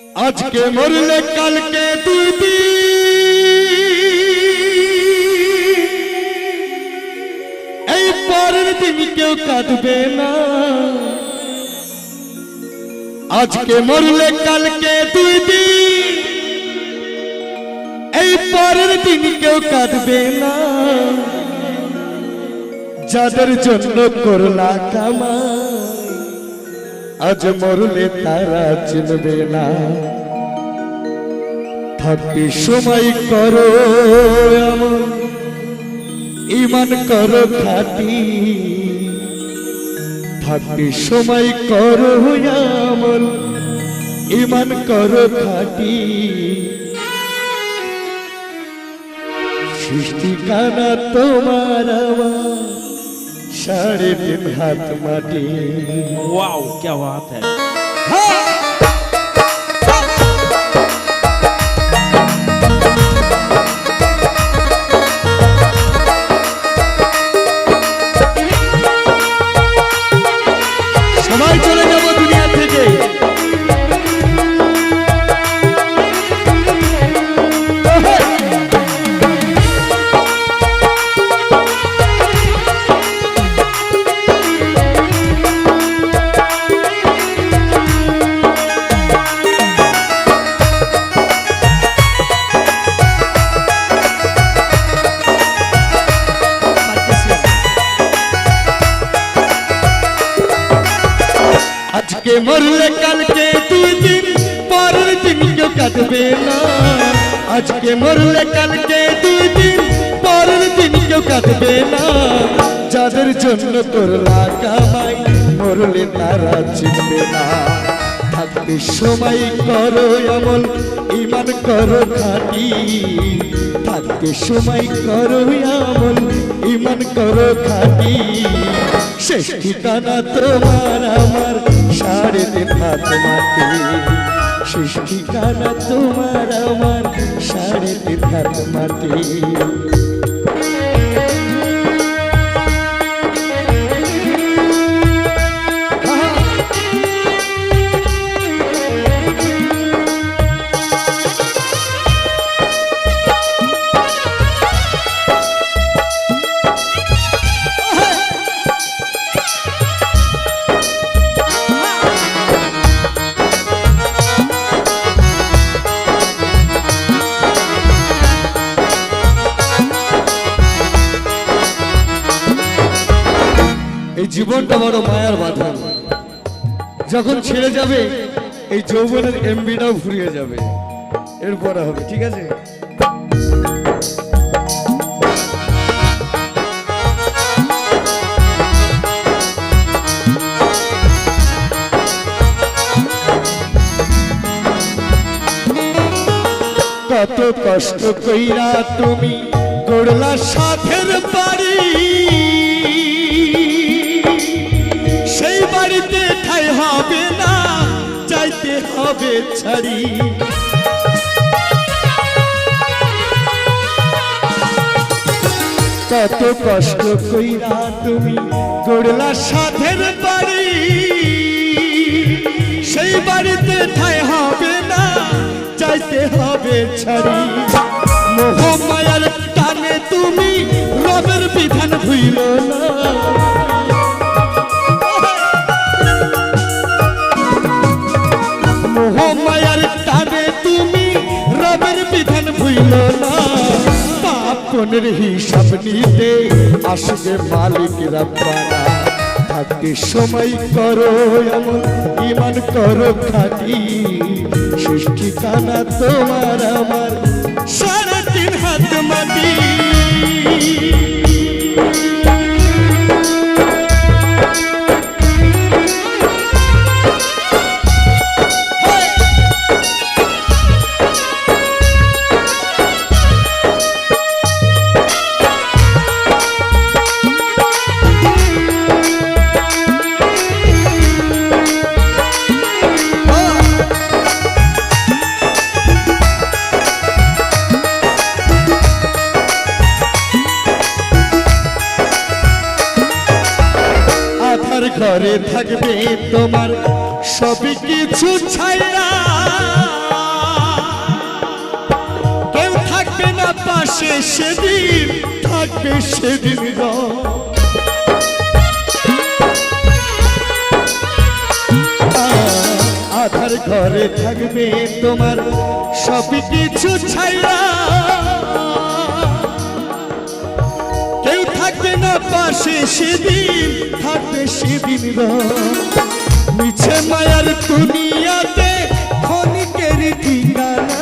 আজকে মরলে কালকে দুই এই পরের দিন কেউ কাঁদবে না। আজকে মরলে কালকে দুই এই পরের দিন কেউ কাঁদবে না। যাদের জন্য করলা কামাই আজ মরলে তারা চিনবে না। থাকতে সময় করো এমন, ইমান করো খাটি। থাকতে সময় করো এমন, ইমান করো খাটি। সৃষ্টি কানা তোমার আমার साढ़े तीन माटी वाओ क्या बात है हाँ। আজকে মরলে কালকে দুই দিন পরের দিন কেউ কাটবে না। আজকে মরলে কালকে দুই দিন পরের দিন কেউ কাটবে না। যাদের জন্য করলা কামাই মরলে তারা চিনবে না। থাকতে সময় করো আমল ইমান করো খাটি। থাকতে সময় করো আমল ইমান করো খাটি। শেষ ঠিকানা তোমার, আমার সাড়ে ফাতমাতে শেষ ঠিকানা তোমার আমার সাড়ে তিন এই জীবনটা বড় মায়ার বাঁধন। যখন ছেড়ে যাবে, এই যৌবনের এমবিটাও ফুরিয়ে যাবে। এরপরে হবে, ঠিক আছে? কত কষ্ট কইরা তুমি করলা সাথের ছাড়ি। কত কষ্ট কইরা তুমি করলা সাধের বাড়ি। সেই বাড়িতে ঠাই হবে না, চাইতে হবে ছাড়ি। মোহমায়ার টানে তুমি রবের বিধান ভুইল না। ভুইল না পাপ কোনের হিসাব নিতে আসবে মালিক রব্বানা থাকতে সময় করো, এমন ইমান করো খাটি। সৃষ্টি কানা তোমার আমার তিন হাত মাটি। আমার ঘরে থাকবে তোমার সব কিছু ছায়া কেউ থাকবে না পাশে সেদিন, থাকবে সেদিন আধার ঘরে থাকবে তোমার সব কিছু ছায়া থাকবে না পাশে সেদিন থাকবে সেদিন। মিছে মায়ার দুনিয়াতে ক্ষণিকের ঠিকানা।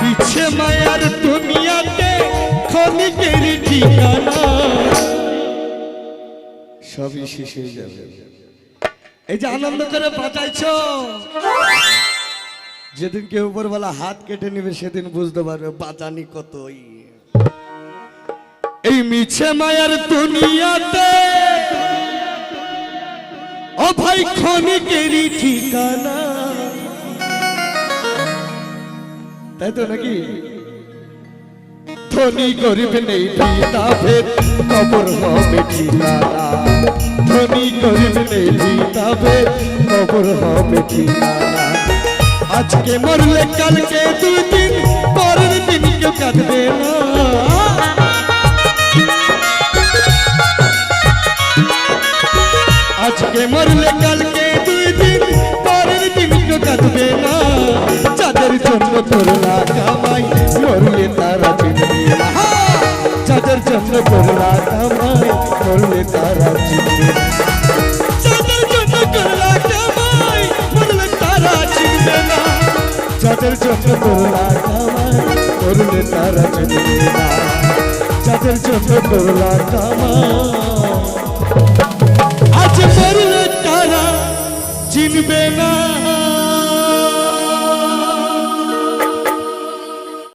মিছে মায়ার দুনিয়াতে ক্ষণিকের ঠিকানা। সবই শেষ হয়ে যাবে। এই যে আনন্দ করে বাঁচাইছ যেদিন কেউ উপরবেলা হাত কেটে নেবে, সেদিন বুঝতে পারবে বাঁচানি কতই। এই মিছে মায়ার দুনিয়াতে ও ভাই ক্ষণিকেরই ঠিকানা। তাই তো নাকি? ধনী গরিব নেই ভেদ, কবর হবে ঠিকানা। ধনী গরিব নেই ভেদ, কবর হবে ঠিকানা। আজকে মরলে কালকে দুই দিন, পরের দিন কেউ কাঁদবে না। আজকে মরলে কালকে দুই দিন, পরের দিন কেউ কাঁদবে না। যাদের জন্য করলা কামাই মরলে তারা চিনবে না যাদের জন্য করলা কামাই মরলে তারা চিনবে না যাদের চিনবে না যাদের জন্য করলা কামাই করলে তারা চিনবে না। যাদের জন্য করলা কামাই, আজ করলে তারা চিনবে না।